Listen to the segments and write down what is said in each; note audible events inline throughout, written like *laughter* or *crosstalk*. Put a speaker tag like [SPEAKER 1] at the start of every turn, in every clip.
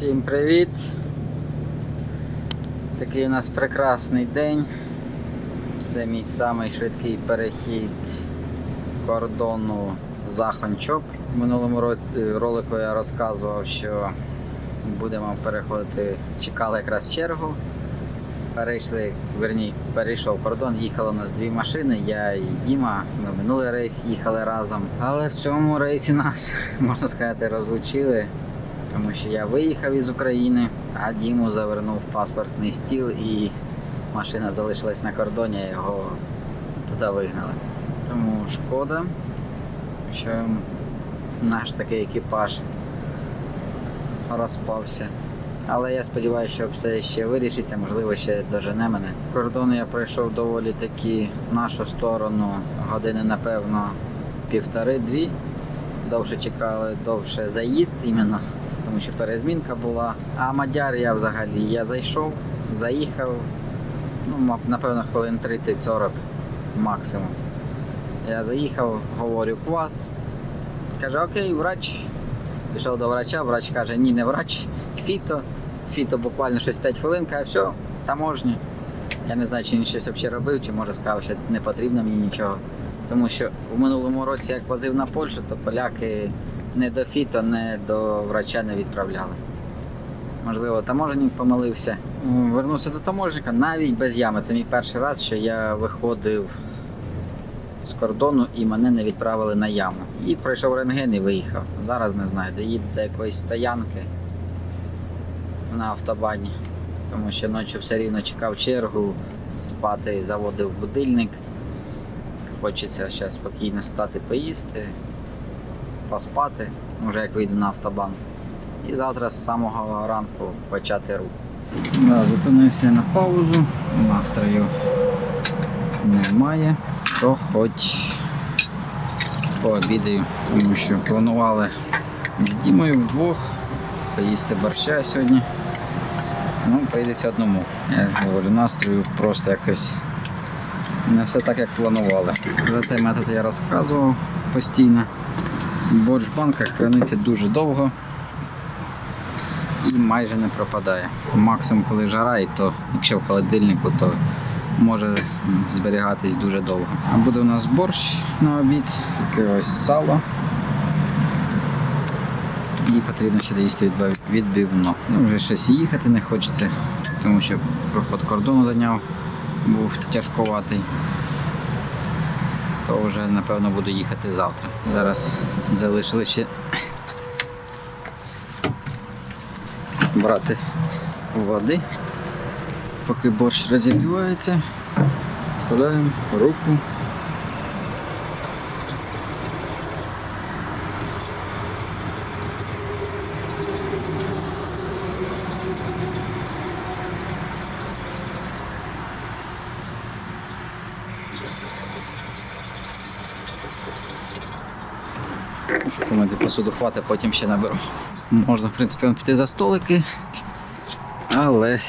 [SPEAKER 1] Всім привіт! Такий у нас прекрасний день. Це мій самий швидкий перехід кордону Захончоп. В минулому е, ролику я розказував, що будемо переходити, чекали якраз чергу. Перейшли, верні, перейшов кордон, їхало у нас дві машини, я і Діма. Ми минулий рейс їхали разом. Але в цьому рейсі нас, *laughs* можна сказати, розлучили. Тому що я виїхав із України, а Діму завернув паспортний стіл і машина залишилась на кордоні, його туди вигнали. Тому шкода, що наш такий екіпаж розпався. Але я сподіваюся, що все ще вирішиться, можливо, ще дожене мене. Кордон я пройшов доволі таки нашу сторону години, напевно, півтори-дві. Довше чекали, довше заїзд іменно, тому що перезмінка була. А Мадяр я взагалі я зайшов, заїхав, ну, напевно, хвилин 30-40 максимум. Я заїхав, говорю квас. Каже, окей, врач. Пішов до врача, врач каже, ні, не врач, фіто. Фіто буквально щось 5 хвилин, каже, все, таможня. Я не знаю, чи він щось взагалі робив, чи може сказав, що не потрібно мені нічого. Тому що в минулому році, як возив на Польщу, то поляки не до фіто, не до врача не відправляли. Можливо, таможенник помилився. Вернувся до таможника навіть без ями. Це мій перший раз, що я виходив з кордону і мене не відправили на яму. І пройшов рентген і виїхав. Зараз не знаю, доїду до якоїсь стоянки на автобані. Тому що ночі все рівно чекав чергу, спати заводив будильник. Хочеться зараз спокійно стати поїсти, поспати, може як вийду на автобан. І завтра з самого ранку почати рух. Да, зупинився на паузу, настрою немає, то хоч пообідаю, тому що планували з Дімою вдвох поїсти борща сьогодні. Ну, прийдеться одному. Я говорю, настрою просто якось не все так, як планували. За цей метод я розказував постійно. Борщ в банках храниться дуже довго і майже не пропадає. Максимум, коли жара, і то якщо в холодильнику, то може зберігатись дуже довго. А буде у нас борщ на обід, таке ось сало. І потрібно ще доїсти відбив- відбивно. Ну, вже щось їхати не хочеться, тому що проход кордону зайняв, був тяжковатий. То вже напевно буду їхати завтра. Зараз залишили ще брати води, поки борщ розігрівається. Вставляємо руку. Посуду хватить, потім ще наберу. Можна, в принципі, піти за столики, але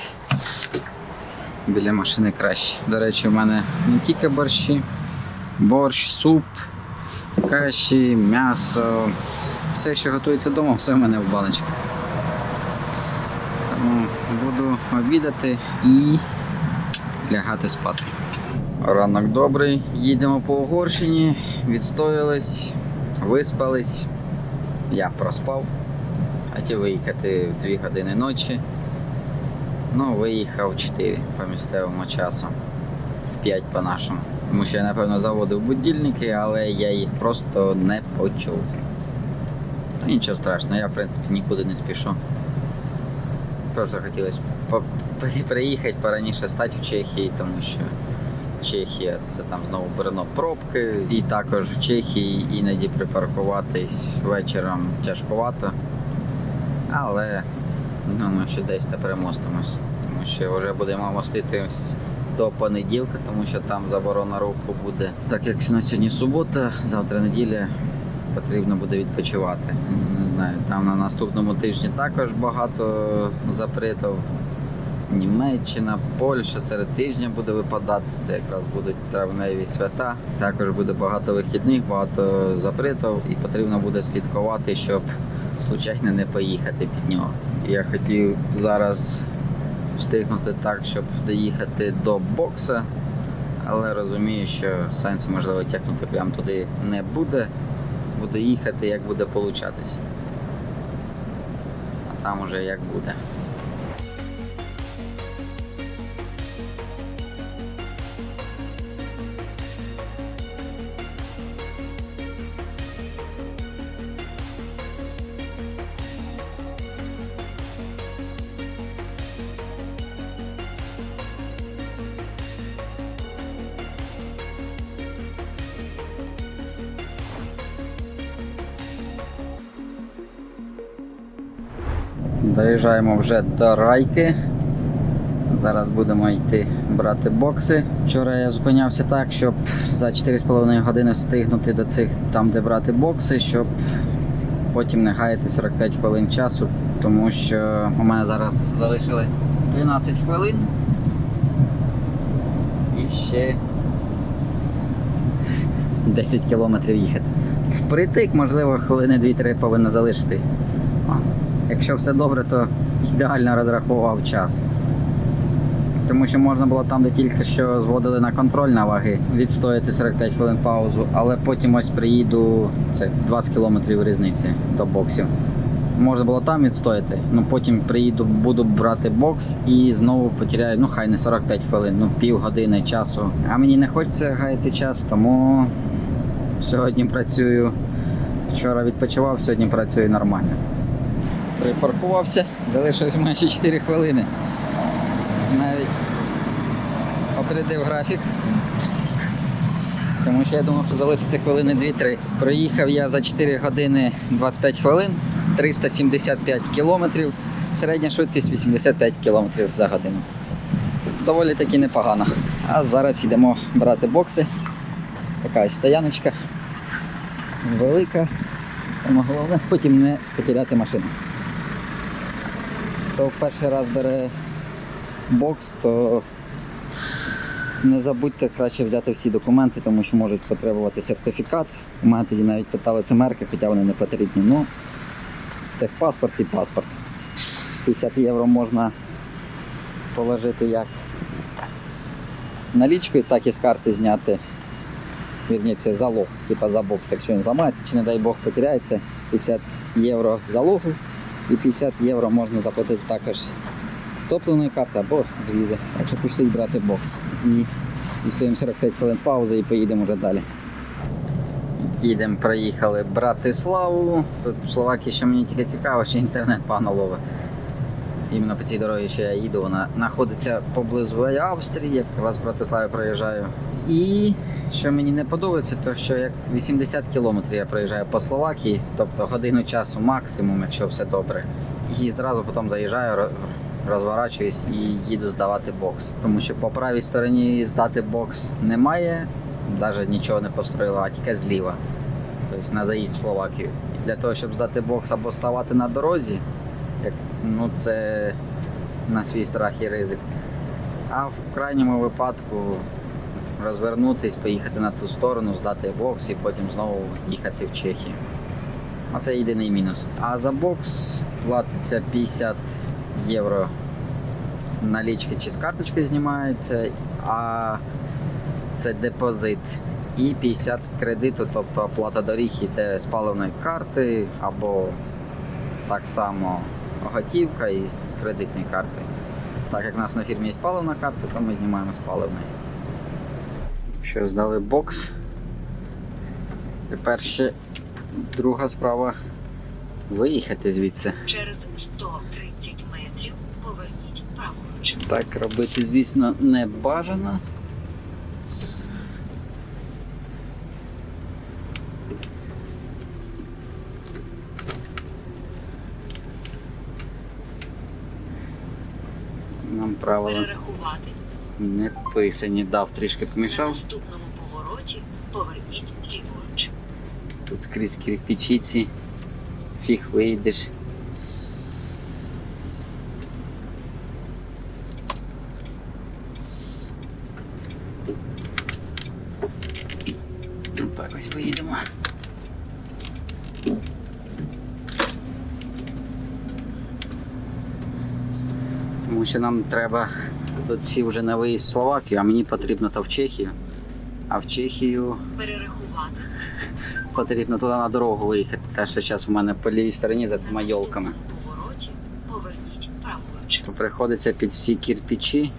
[SPEAKER 1] біля машини краще. До речі, у мене не тільки борщі, борщ, суп, каші, м'ясо. Все, що готується вдома, все в мене в баночках. Тому буду обідати і лягати спати. Ранок добрий, їдемо по Угорщині, відстоялись, виспались. Я проспав, хотів виїхати в 2 години ночі. Ну, виїхав 4 по місцевому часу, в 5 по нашому. Тому що я, напевно, заводив будильники, але я їх просто не почув. Ну, нічого страшного, я в принципі нікуди не спішу. Просто хотілося приїхати пораніше стати в Чехії, тому що Чехія це там знову Брно пробки. І також в Чехії іноді припаркуватись вечором тяжкувато. Але думаю, що десь та перемостимось. Тому що вже будемо моститись до понеділка, тому що там заборона руху буде. Так як на сьогодні субота, завтра неділя, потрібно буде відпочивати. Не знаю, там на наступному тижні також багато запретів. Німеччина, Польща серед тижня буде випадати. Це якраз будуть травневі свята. Також буде багато вихідних, багато запретів, і потрібно буде слідкувати, щоб случайно не поїхати під нього. Я хотів зараз встигнути так, щоб доїхати до бокса, але розумію, що сенсу можливо тягнути прямо туди не буде. Буду їхати, як буде получатись. А там уже як буде. Доїжджаємо вже до райки. Зараз будемо йти брати бокси. Вчора я зупинявся так, щоб за 4,5 години встигнути до цих там, де брати бокси, щоб потім не гаяти 45 хвилин часу, тому що у мене зараз залишилось 12 хвилин. І ще 10 кілометрів їхати. Впритик, можливо, хвилини 2-3 повинно залишитись. Якщо все добре, то ідеально розрахував час. Тому що можна було там, де тільки що зводили на контроль на ваги, відстояти 45 хвилин паузу, але потім ось приїду, це 20 кілометрів різниці до боксів. Можна було там відстояти, ну потім приїду, буду брати бокс і знову потеряю, ну хай не 45 хвилин, ну пів години часу. А мені не хочеться гаяти час, тому сьогодні працюю. Вчора відпочивав, сьогодні працюю нормально. Припаркувався, залишилось майже 4 хвилини. Навіть опередив графік. Тому що я думав, що залишиться хвилини 2-3. Проїхав я за 4 години 25 хвилин, 375 кілометрів, середня швидкість 85 кілометрів за годину. Доволі таки непогано. А зараз йдемо брати бокси. Така ось стояночка велика. Саме головне потім не потеряти машину. Хто перший раз бере бокс, то не забудьте краще взяти всі документи, тому що можуть потребувати сертифікат. У мене тоді навіть питали це мерки, хоча вони не потрібні. Ну, техпаспорт і паспорт. 50 євро можна положити як налічкою, так і з карти зняти. Вірні, це залог, типа за бокс, якщо він зламається, чи не дай Бог потеряєте, 50 євро залогу і 50 євро можна заплатити також з топливної карти або з візи. Так що брати бокс. І відстоїмо 45 хвилин паузи і поїдемо вже далі. Їдемо, проїхали Братиславу. Тут в Словакії, що мені тільки цікаво, що інтернет погано ловить. Іменно по цій дорозі, що я їду, вона знаходиться поблизу Австрії, як раз в Братиславі проїжджаю. І що мені не подобається, то що як 80 кілометрів я проїжджаю по Словакії, тобто годину часу максимум, якщо все добре. І зразу потім заїжджаю, ро- розворачуюсь і їду здавати бокс. Тому що по правій стороні здати бокс немає, навіть нічого не построїло, а тільки зліва. Тобто на заїзд в Словакію. І для того, щоб здати бокс або ставати на дорозі, як, ну це на свій страх і ризик. А в крайньому випадку розвернутись, поїхати на ту сторону, здати бокс і потім знову їхати в Чехію. А це єдиний мінус. А за бокс платиться 50 євро налічки чи з карточки знімається, а це депозит. І 50 кредиту, тобто оплата доріг іде з паливної карти або так само готівка із кредитної карти. Так як в нас на фірмі є паливна карта, то ми знімаємо з паливної. Що здали бокс. Тепер ще друга справа виїхати звідси.
[SPEAKER 2] Через 130 метрів поверніть праворуч.
[SPEAKER 1] Так робити, звісно, не бажано. Правила
[SPEAKER 2] Перерахувати.
[SPEAKER 1] не писані, дав трішки
[SPEAKER 2] На
[SPEAKER 1] помішав.
[SPEAKER 2] наступному повороті поверніть ліворуч.
[SPEAKER 1] Тут скрізь кирпичиці, фіг вийдеш. Ну, Так ось поїдемо. Тому що нам треба тут всі вже на виїзд в Словакію, а мені потрібно то в Чехію. А в Чехію
[SPEAKER 2] Перерахувати. *laughs*
[SPEAKER 1] потрібно туди на дорогу виїхати. Те, що зараз у мене по лівій стороні за цими йолками.
[SPEAKER 2] повороті поверніть праворуч.
[SPEAKER 1] Приходиться під всі кирпичі.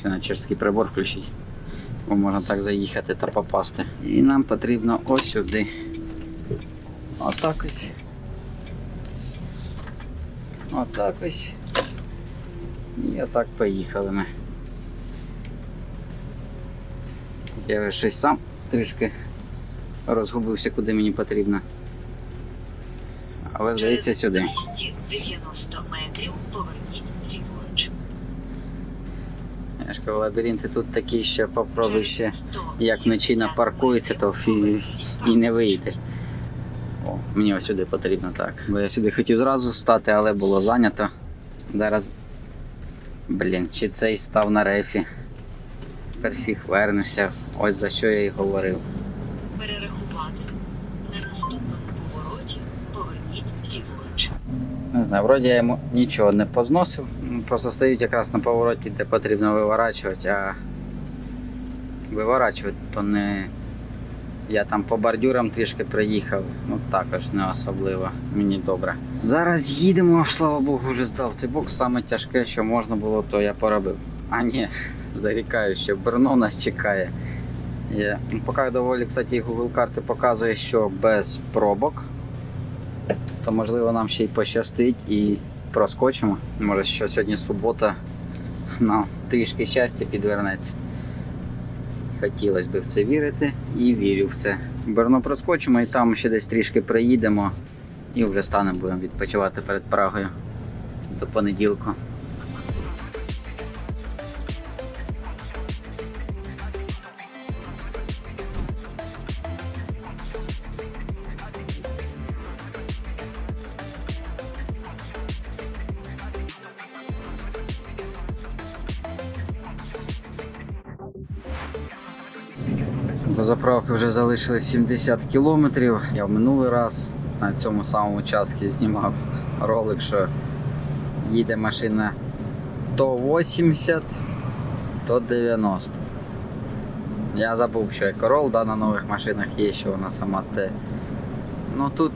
[SPEAKER 1] Ще на чешський прибор включити. Бо можна так заїхати та попасти. І нам потрібно ось сюди. Отак ось. Отак ось. І отак поїхали ми. Я вже щось сам трішки розгубився, куди мені потрібно. Але здається сюди.
[SPEAKER 2] 290 метрів поверніть ліворуч.
[SPEAKER 1] Я ж кажу, лабіринти тут такі, що попробуй ще як вночі напаркується, то і не виїдеш. Мені ось сюди потрібно так. Бо я сюди хотів зразу стати, але було зайнято. Зараз. Блін, чи цей став на рефі. Тепер фіг вернешся. Ось за що я й говорив.
[SPEAKER 2] Перерахувати. На наступному повороті поверніть ліворуч.
[SPEAKER 1] Не знаю, вроді я йому нічого не позносив. Просто стоїть якраз на повороті, де потрібно виворачувати, а виворачувати то не. Я там по бордюрам трішки приїхав, ну також не особливо, мені добре. Зараз їдемо, слава Богу, вже здав цей бокс. Саме тяжке, що можна було, то я поробив. А ні, *laughs* зарікаю, що Брно нас чекає. Є. Поки доволі, кстати, Google карти показує, що без пробок то можливо нам ще й пощастить і проскочимо. Може, що сьогодні субота *laughs* нам трішки щастя підвернеться. Хотілося б в це вірити і вірю в це. Берно проскочимо і там ще десь трішки приїдемо і вже станемо, будемо відпочивати перед Прагою до понеділку. До заправки вже залишилось 70 кілометрів. Я в минулий раз на цьому самому участку знімав ролик, що їде машина то 80, то 90. Я забув, що екорол да, на нових машинах є, що вона сама те. Ну тут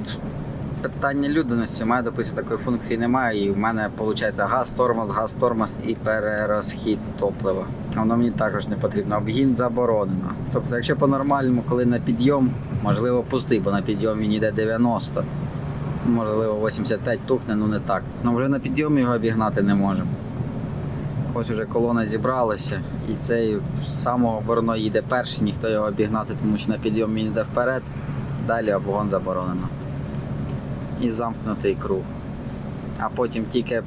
[SPEAKER 1] питання людяності, у мене, допустим, такої функції немає, і в мене виходить газ, тормоз, газ, тормоз і перерозхід топлива. Воно мені також не потрібно. Обгін заборонено. Тобто, якщо по-нормальному, коли на підйом, можливо, пустий, бо на підйом він йде 90. Можливо, 85 тухне, ну не так. Ну вже на підйомі його обігнати не можемо. Ось уже колона зібралася, і цей з самого Борно їде перший, ніхто його обігнати, тому що на підйом він йде вперед, далі обгон заборонено. І замкнутий круг. А потім тільки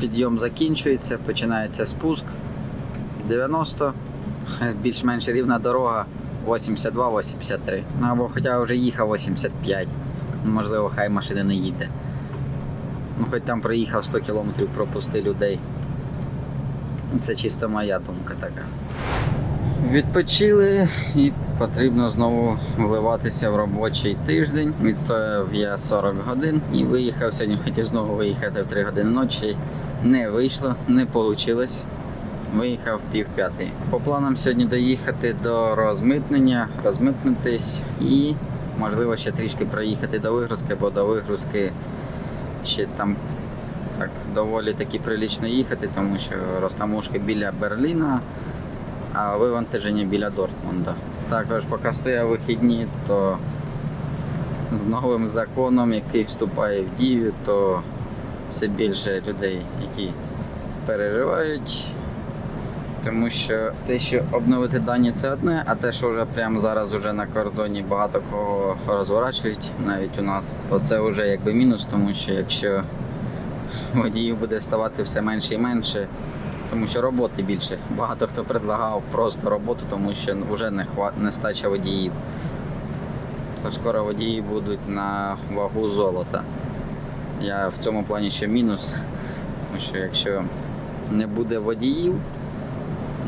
[SPEAKER 1] підйом закінчується, починається спуск. 90, *laughs* більш-менш рівна дорога 82-83. Ну або хоча вже їхав 85. Ну, Можливо, хай машина не їде. Ну, хоч там проїхав 100 кілометрів, пропусти людей. Це чисто моя думка така. Відпочили і потрібно знову вливатися в робочий тиждень. Відстояв я 40 годин і виїхав сьогодні. Хотів знову виїхати в 3 години ночі. Не вийшло, не вийшло. Виїхав пів п'ятий. По планам сьогодні доїхати до розмитнення, розмитнитись і можливо ще трішки проїхати до вигрузки, бо до вигрузки ще там так доволі таки прилічно їхати, тому що розтамушки біля Берліна, а вивантаження біля Дортмунда. Також поки стояв вихідні, то з новим законом, який вступає в дію, то все більше людей, які переживають. Тому що те, що обновити дані, це одне, а те, що вже прямо зараз уже на кордоні багато кого розворачують, навіть у нас, то це вже якби мінус, тому що якщо водіїв буде ставати все менше і менше, тому що роботи більше. Багато хто предлагав просто роботу, тому що вже не хва... нестача водіїв. То скоро водії будуть на вагу золота. Я в цьому плані ще мінус, тому що якщо не буде водіїв,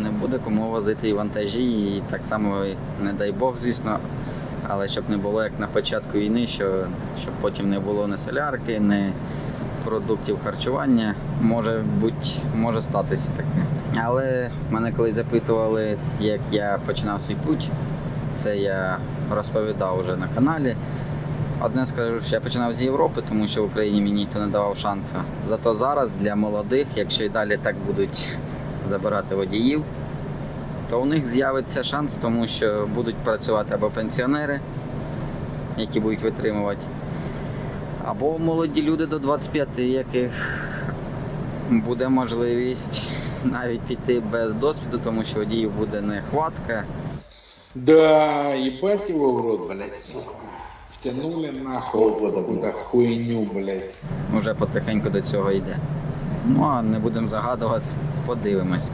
[SPEAKER 1] не буде кому возити і вантажі, і так само, не дай Бог, звісно, але щоб не було як на початку війни, що, щоб потім не було ні солярки, ні продуктів харчування може бути, може статися таке. Але мене коли запитували, як я починав свій путь, це я розповідав вже на каналі. Одне скажу, що я починав з Європи, тому що в Україні мені ніхто не давав шансу. Зато зараз для молодих, якщо і далі так будуть забирати водіїв, то у них з'явиться шанс, тому що будуть працювати або пенсіонери, які будуть витримувати, або молоді люди до 25, яких буде можливість навіть піти без досвіду, тому що водіїв буде нехватка.
[SPEAKER 3] Да, ебать его в рот, блядь. Втянули нахуй хуйню, блядь.
[SPEAKER 1] Уже потихеньку до цього йде. Ну а не будемо загадувати, подивимось.